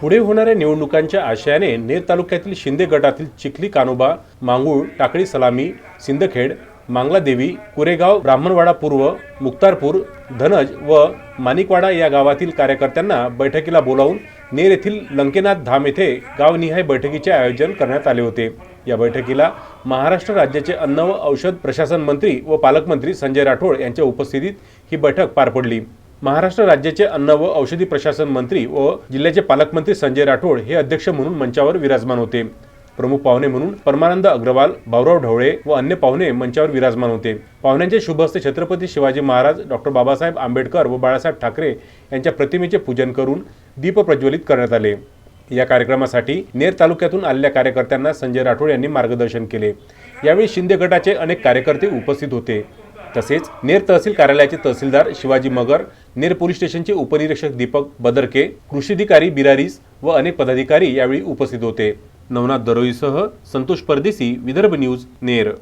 पुढे होणाऱ्या निवडणुकांच्या आशयाने नेर तालुक्यातील शिंदे गटातील चिखली कानोबा मांगूळ टाकळी सलामी सिंदखेड मांगलादेवी कुरेगाव ब्राह्मणवाडा पूर्व मुक्तारपूर धनज व माणिकवाडा या गावातील कार्यकर्त्यांना बैठकीला बोलावून नेर येथील लंकेनाथ धाम येथे गावनिहाय बैठकीचे आयोजन करण्यात आले होते. या बैठकीला महाराष्ट्र राज्याचे अन्न व औषध प्रशासन मंत्री व पालकमंत्री संजय राठोड यांच्या उपस्थितीत ही बैठक पार पडली. महाराष्ट्र राज्याचे अन्न व औषधी प्रशासन मंत्री व जिल्ह्याचे पालकमंत्री संजय राठोड हे अध्यक्ष म्हणून मंचावर विराजमान होते. प्रमुख पाहुणे म्हणून परमानंद अग्रवाल भाऊराव ढवळे व अन्य पाहुणे मंचावर विराजमान होते. पाहुण्यांचे शुभ हस्ते छत्रपती शिवाजी महाराज डॉक्टर बाबासाहेब आंबेडकर व बाळासाहेब ठाकरे यांच्या प्रतिमेचे पूजन करून दीप प्रज्वलित करण्यात आले. या कार्यक्रमासाठी नेर तालुक्यातून आलेल्या कार्यकर्त्यांना संजय राठोड यांनी मार्गदर्शन केले. यावेळी शिंदे गटाचे अनेक कार्यकर्ते उपस्थित होते. तसेच नेर तहसील कार्यालयाचे तहसीलदार शिवाजी मगर नेर पोलीस स्टेशनचे उपनिरीक्षक दीपक बदरके कृषीधिकारी बिरारीस व अनेक पदाधिकारी यावेळी उपस्थित होते. नवनाथ दरोईसह संतोष परदेशी विदर्भ न्यूज नेर.